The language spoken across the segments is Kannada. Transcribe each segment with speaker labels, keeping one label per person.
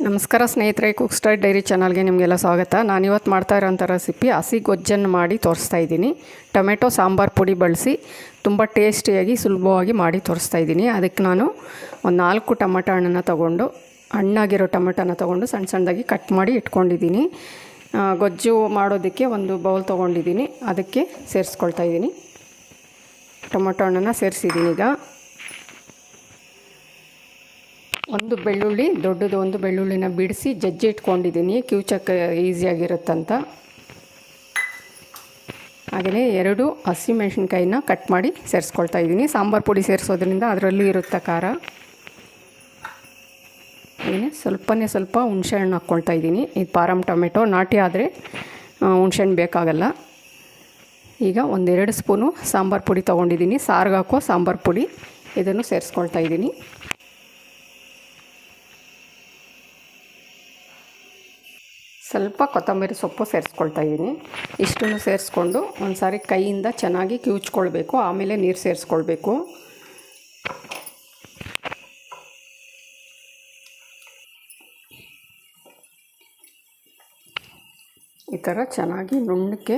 Speaker 1: ನಮಸ್ಕಾರ ಸ್ನೇಹಿತರೆ ಕುಕ್ ಸ್ಟಾರ್ ಡೈರಿ ಚಾನಲ್ಗೆ ನಿಮಗೆಲ್ಲ ಸ್ವಾಗತ. ನಾನು ಇವತ್ತು ಮಾಡ್ತಾ ಇರೋಂಥ ರೆಸಿಪಿ ಹಸಿ ಗೊಜ್ಜನ್ನು ಮಾಡಿ ತೋರಿಸ್ತಾ ಇದ್ದೀನಿ. ಟೊಮೆಟೊ, ಸಾಂಬಾರು ಪುಡಿ ಬಳಸಿ ತುಂಬ ಟೇಸ್ಟಿಯಾಗಿ, ಸುಲಭವಾಗಿ ಮಾಡಿ ತೋರಿಸ್ತಾ ಇದ್ದೀನಿ. ಅದಕ್ಕೆ ನಾನು ಒಂದು ನಾಲ್ಕು ಟೊಮೆಟೊ ಹಣ್ಣನ್ನು ತೊಗೊಂಡು, ಹಣ್ಣಾಗಿರೋ ಟೊಮೆಟೊನ ತೊಗೊಂಡು ಸಣ್ಣ ಸಣ್ಣದಾಗಿ ಕಟ್ ಮಾಡಿ ಇಟ್ಕೊಂಡಿದ್ದೀನಿ. ಗೊಜ್ಜು ಮಾಡೋದಕ್ಕೆ ಒಂದು ಬೌಲ್ ತೊಗೊಂಡಿದ್ದೀನಿ. ಅದಕ್ಕೆ ಸೇರಿಸ್ಕೊಳ್ತಾ ಇದ್ದೀನಿ. ಟೊಮೆಟೊ ಹಣ್ಣನ್ನು ಸೇರಿಸಿದ್ದೀನಿ ಈಗ. ಒಂದು ಬೆಳ್ಳುಳ್ಳಿ, ದೊಡ್ಡದು ಒಂದು ಬೆಳ್ಳುಳ್ಳಿನ ಬಿಡಿಸಿ ಜಜ್ಜಿ ಇಟ್ಕೊಂಡಿದ್ದೀನಿ. ಕಿವುಚಕ್ಕೆ ಈಸಿಯಾಗಿರುತ್ತಂತ ಹಾಗೆಯೇ ಎರಡು ಹಸಿಮೆಣ್ಸಿನ್ಕಾಯಿನ ಕಟ್ ಮಾಡಿ ಸೇರಿಸ್ಕೊಳ್ತಾ ಇದ್ದೀನಿ. ಸಾಂಬಾರು ಪುಡಿ ಸೇರಿಸೋದ್ರಿಂದ ಅದರಲ್ಲೂ ಇರುತ್ತೆ ಖಾರ. ಸ್ವಲ್ಪನೇ ಸ್ವಲ್ಪ ಹುಣಸೆಹಣ್ಣು ಹಾಕ್ಕೊಳ್ತಾ ಇದ್ದೀನಿ. ಇದು ಪಾರಮ್ ಟೊಮೆಟೊ, ನಾಟಿ ಆದರೆ ಹುಣಸೆಹಣ್ಣು ಬೇಕಾಗಲ್ಲ. ಈಗ ಒಂದೆರಡು ಸ್ಪೂನು ಸಾಂಬಾರು ಪುಡಿ ತೊಗೊಂಡಿದ್ದೀನಿ. ಸಾರಿಗೆ ಹಾಕೋ ಸಾಂಬಾರು ಪುಡಿ ಇದನ್ನು ಸೇರಿಸ್ಕೊಳ್ತಾ ಇದ್ದೀನಿ. ಸ್ವಲ್ಪ ಕೊತ್ತಂಬರಿ ಸೊಪ್ಪು ಸೇರಿಸ್ಕೊಳ್ತಾ ಇದ್ದೀನಿ. ಇಷ್ಟನ್ನು ಸೇರಿಸ್ಕೊಂಡು ಒಂದು ಸಾರಿ ಕೈಯಿಂದ ಚೆನ್ನಾಗಿ ಕಿವುಚ್ಕೊಳ್ಬೇಕು. ಆಮೇಲೆ ನೀರು ಸೇರಿಸ್ಕೊಳ್ಬೇಕು. ಈ ಥರ ಚೆನ್ನಾಗಿ ನುಣ್ಣಕ್ಕೆ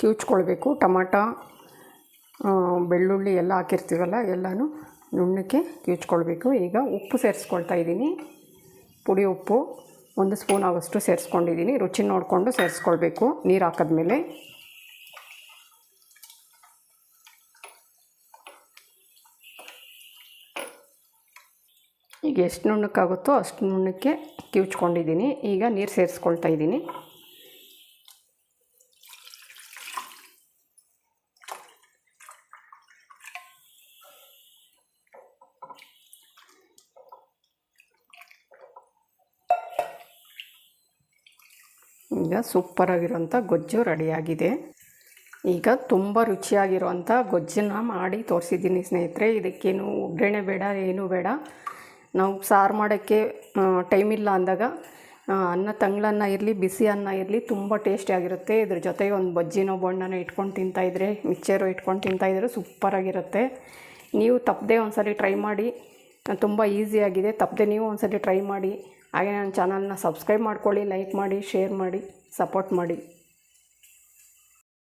Speaker 1: ಕಿವುಚ್ಕೊಳ್ಬೇಕು. ಟಮಾಟ ಬೆಳ್ಳುಳ್ಳಿ ಎಲ್ಲ ಹಾಕಿರ್ತೀವಲ್ಲ, ಎಲ್ಲನೂ ನುಣ್ಣಕ್ಕೆ ಕಿವುಚ್ಕೊಳ್ಬೇಕು. ಈಗ ಉಪ್ಪು ಸೇರಿಸ್ಕೊಳ್ತಾ ಇದ್ದೀನಿ. ಪುಡಿ ಉಪ್ಪು. ಒಂದು ಸ್ಪೂನ್ ಆಗೋಷ್ಟು ಸೇರಿಸ್ಕೊಂಡಿದ್ದೀನಿ. ರುಚಿ ನೋಡಿಕೊಂಡು ಸೇರಿಸ್ಕೊಳ್ಬೇಕು. ನೀರು ಹಾಕಿದ್ಮೇಲೆ. ಈಗ ಎಷ್ಟು ನುಣ್ಣಕ್ಕಾಗುತ್ತೋ ಅಷ್ಟು ನುಣ್ಣಕ್ಕೆ ಕಿವುಚ್ಕೊಂಡಿದ್ದೀನಿ. ಈಗ ನೀರು ಸೇರಿಸ್ಕೊಳ್ತಾ ಇದ್ದೀನಿ. ಈಗ ಸೂಪರಾಗಿರೋಂಥ ಗೊಜ್ಜು ರೆಡಿಯಾಗಿದೆ. ಈಗ ತುಂಬ ರುಚಿಯಾಗಿರುವಂಥ ಗೊಜ್ಜನ್ನ ಮಾಡಿ ತೋರಿಸಿದ್ದೀನಿ ಸ್ನೇಹಿತರೆ. ಇದಕ್ಕೇನು ಒಗ್ಗರಣೆ ಬೇಡ, ಏನೂ ಬೇಡ. ನಾವು ಸಾರು ಮಾಡೋಕ್ಕೆ ಟೈಮ್ ಇಲ್ಲ ಅಂದಾಗ ಅನ್ನ ತಂಗ್ಳನ್ನ ಇರಲಿ, ಬಿಸಿ ಅನ್ನ ಇರಲಿ, ತುಂಬ ಟೇಸ್ಟಿಯಾಗಿರುತ್ತೆ. ಇದ್ರ ಜೊತೆಗೆ ಒಂದು ಬಜ್ಜಿನೋ ಬಣ್ಣನೋ ಇಟ್ಕೊಂಡು ತಿಂತಾಯಿದ್ರೆ ಮಿಕ್ಚರು ಇಟ್ಕೊಂಡು ತಿಂತಾಯಿದ್ರೆ ಸೂಪರಾಗಿರುತ್ತೆ. ನೀವು ತಪ್ಪದೆ ಒಂದ್ಸಲಿ ಟ್ರೈ ಮಾಡಿ, ತುಂಬ ಈಸಿಯಾಗಿದೆ. ತಪ್ಪದೆ ನೀವು ಒಂದ್ಸಲಿ ಟ್ರೈ ಮಾಡಿ ಹಾಗೆ ನನ್ನ ಚಾನಲ್ನ ಸಬ್ಸ್ಕ್ರೈಬ್ ಮಾಡ್ಕೊಳ್ಳಿ ಲೈಕ್ ಮಾಡಿ ಶೇರ್ ಮಾಡಿ ಸಪೋರ್ಟ್ ಮಾಡಿ.